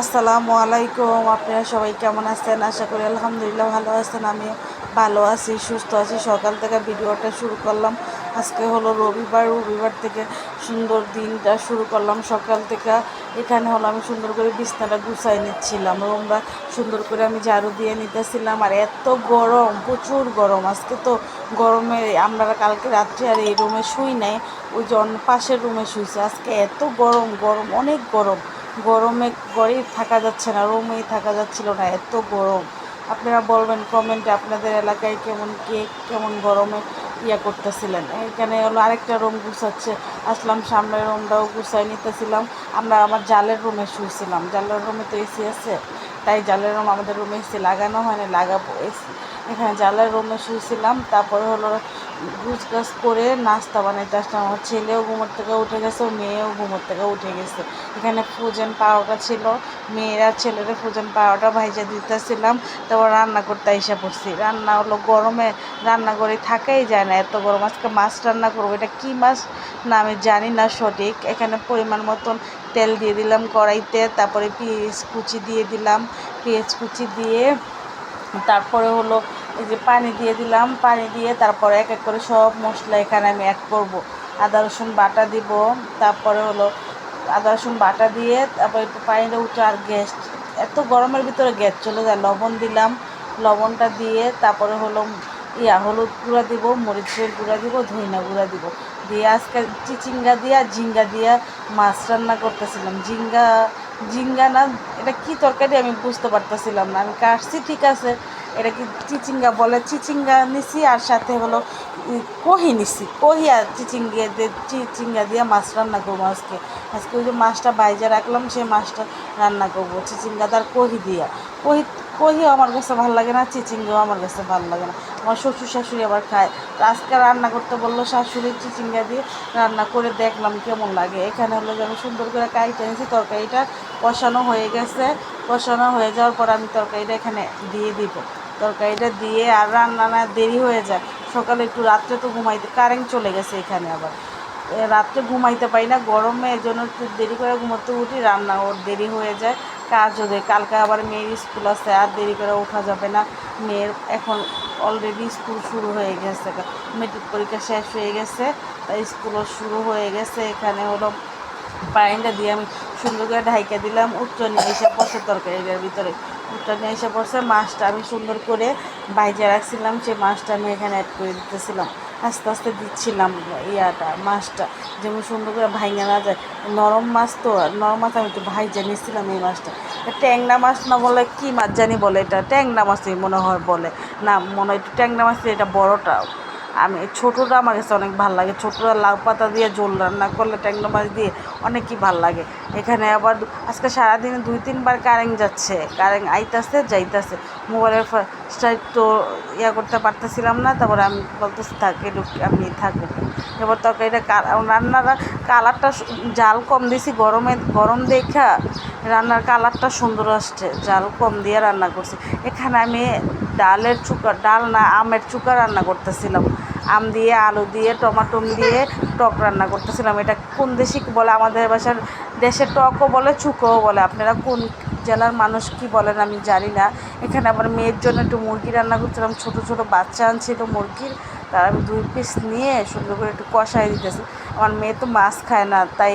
আসসালামু আলাইকুম, আপনারা সবাই কেমন আছেন? আশা করি আলহামদুলিল্লাহ ভালো আছেন আমি ভালো আছি, সুস্থ আছি। সকাল থেকে ভিডিওটা শুরু করলাম। আজকে হলো রবিবার রবিবার থেকে সুন্দর দিনটা শুরু করলাম সকাল থেকে। এখানে হলো আমি সুন্দর করে বিছনাটা গুছাই নিচ্ছিলাম, রুমটা সুন্দর করে আমি ঝাড়ু দিয়ে নিতেছিলাম। আর এত গরম, প্রচুর গরম। আজকে তো গরমে আমরা কালকে রাত্রে আর এই রুমে শুই নাই, ওই অন্য পাশের রুমে শুইছে। আজকে এত গরম গরম, অনেক গরম। গরমে ঘরেই থাকা যাচ্ছে না, রুমেই থাকা যাচ্ছিল না, এত গরম। আপনারা বলবেন কমেন্টে আপনাদের এলাকায় কেমন, কে কেমন গরমে ইয়া করতেছিলেন? এখানে হলো আরেকটা রুম গুছাচ্ছে, আসলাম সামনের রুমটাও গুছাই নিতেছিলাম। আমরা আমার জালের রুমে শুয়েছিলাম জালের রুমে তো এসি আছে, তাই জালের রুম আমাদের রুমে এসি লাগানো হয়নি লাগাবো এসি এখানে জালের রুমে শুয়েছিলাম। তারপরে হলো গুছ গাছ করে নাস্তা বানাইতে আসলাম। আমার ছেলেও ঘুমোর থেকে উঠে গেছে মেয়েও ঘুমোর থেকে উঠে গেছে। এখানে ফ্রোজেন পাওয়াটা ছিল। মেয়েরা, ছেলেরা ফ্রোজেন পাওয়াটা ভাইজা দিতেছিলাম। তারপর রান্না করতে এসে পড়ছি। রান্না হলো গরমে রান্না করে থাকাই যায় না। এত গরম, আজকে মাছ রান্না করব। এটা কী মাছ? না, আমি জানি না সঠিক। এখানে পরিমাণ মতন তেল দিয়ে দিলাম কড়াইতে। তারপরে পেঁয়াজ কুচি দিয়ে দিলাম। পেঁয়াজ কুচি দিয়ে তারপরে হলো এই যে পানি দিয়ে দিলাম, পানি দিয়ে তারপরে এক এক করে সব মশলা এখানে আমি অ্যাড করব। আদা, রসুন বাটা দিব, তারপরে হলো আদা, রসুন বাটা দিয়ে তারপর একটু পানিটা উঠে আর গ্যাস, এত গরমের ভিতরে গ্যাস চলে যায়। লবণ দিলাম, লবণটা দিয়ে তারপরে হলো ইয়া, হলুদ গুঁড়া দিব, মরিচের গুঁড়া দিব ধইনা গুঁড়া দিব। দিয়ে আজকে চিচিঙ্গা দিয়া, ঝিঙ্গা দিয়া মাছ রান্না করতেছিলাম। ঝিঙ্গা ঝিঙ্গা না, এটা কি তরকারি আমি বুঝতে পারতেছিলাম না। আমি কাটছি, ঠিক আছে। এটা কি চিচিঙ্গা বলে, চিচিঙ্গা নিছি আর সাথে হলো কহি নিছি। কহি আর চিচিঙ্গা দিয়ে চিচিঙ্গা দিয়ে মাছ রান্না করব আজকে। আজকে ওই যে মাছটা বাইজে রাখলাম সেই মাছটা রান্না করব। চিচিঙ্গা তার কহি দিয়া। কহি কহিও আমার কাছে ভালো লাগে না, চিচিঙ্গাও আমার কাছে ভালো লাগে না। আমার শ্বশুর শাশুড়ি আবার খায়। আজকে রান্না করতে বলল শাশুড়ি চিচিঙ্গা দিয়ে, রান্না করে দেখলাম কেমন লাগে। এখানে হলো যে আমি সুন্দর করে কাইটে এনেছি, তরকারিটা কষানো হয়ে গেছে। কষানো হয়ে যাওয়ার পর আমি তরকারিটা এখানে দিয়ে দিব। তরকারিটা দিয়ে আর রান্না না, দেরি হয়ে যায়। সকালে একটু রাত্রে তো ঘুমাইতে, কারেন্ট চলে গেছে এখানে আবার। রাত্রে ঘুমাইতে পারি না, গরমে এই জন্য একটু দেরি করে ঘুমোতে উঠি, রান্না ওর দেরি হয়ে যায়। কাজও হবে কালকে আবার মেয়ের স্কুল আছে, আর দেরি করে ওঠা যাবে না। মেয়ের এখন অলরেডি স্কুল শুরু হয়ে গেছে। মেট্রিক পরীক্ষা শেষ হয়ে গেছে, তাই স্কুলও শুরু হয়ে গেছে। এখানে হলো পানিটা দিয়ে আমি সুন্দর করে ঢাইকা দিলাম, উচ্চ নিয়ে এসে পড়ছে তরকারিটার ভিতরে। উচ্চ নিয়ে এসে পড়ছে। মাছটা আমি সুন্দর করে বাইজে রাখছিলাম, সেই মাছটা আমি এখানে অ্যাড করে দিতেছিলাম। আস্তে আস্তে দিচ্ছিলাম ইয়াটা, মাছটা। যেমন সুন্দর করে ভাইঙা না যায়। নরম মাছ তো, নরম মাছ আমি একটু ভাইজা নিয়েছিলাম এই মাছটা। ট্যাংরা মাছ না বলে কী মাছ জানি বলে এটা, ট্যাংরা মাছই মনে হয় বলে। না, মনে হয় একটু ট্যাংরা মাছ এটা বড়টা। আমি ছোটোটা আমার কাছে অনেক ভালো লাগে। ছোটোটা লাউ পাতা দিয়ে ঝোল রান্না করলে, ট্যাংরা মাছ দিয়ে অনেকই ভালো লাগে। এখানে আবার আজকে সারাদিনে দুই, তিনবার কারেন্ট যাচ্ছে। কারেন্ট আইতাছে, যাইতাছে। মোবাইলের ফার্স্ট তো ইয়া করতে পারতেছিলাম না, তারপরে আমি বলতেছি, থাক আমি থাকব। এবার তখন এটা রান্নাটা কালারটা জাল কম দিয়েছি গরমে গরম দেখা রান্নার কালারটা সুন্দর আসছে। জাল কম দিয়ে রান্না করছি। এখানে আমি ডালের চুকা ডাল না, আমের চুকা রান্না করতেছিলাম। আম দিয়ে, আলু দিয়ে টমাটো দিয়ে টক রান্না করতেছিলাম। এটা কোন দেশি বলে? আমাদের বাসার দেশে টকও বলে, চুকোও বলে। আপনারা কোন জেলার মানুষ কি বলেন আমি জানি না। এখানে আবার মেয়ের জন্য একটু মুরগি রান্না করছিলাম। ছোটো ছোটো বাচ্চা আনছিল মুরগির। তার আমি দুই পিস নিয়ে সুন্দর করে একটু কষাই দিতেছি। আমার মেয়ে তো মাছ খায় না, তাই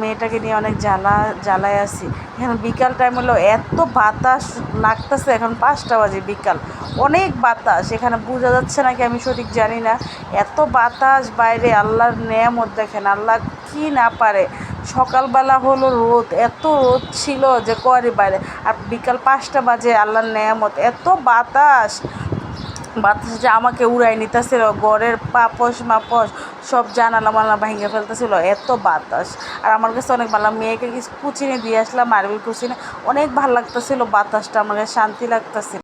মেয়েটাকে নিয়ে অনেক জ্বালা, জ্বালায় আসি এখানে বিকাল টাইম হলো, এত বাতাস লাগতেছে, এখন পাঁচটা বাজে বিকাল। অনেক বাতাস, এখানে বোঝা যাচ্ছে নাকি আমি সঠিক জানি না। এত বাতাস বাইরে, আল্লাহর নেয়ামত দেখেন, আল্লাহ কি না পারে। সকালবেলা হলো রোদ, এত রোদ ছিল যে করে বাইরে। আর বিকাল পাঁচটা বাজে, আল্লাহর নেয়ামত, এত বাতাস। বাতাস আমাকে উড়াই নিতেছিল, ঘরের পাপস মাপস সব জানালা মালা ভেঙে ফেলতেছিল, এত বাতাস। আর আমার কাছে অনেক ভালো মেয়েকে কুচিনে দিয়ে আসলাম আরবি কুচিনে। অনেক ভালো লাগতেছিল বাতাসটা, আমাকে শান্তি লাগতেছিল।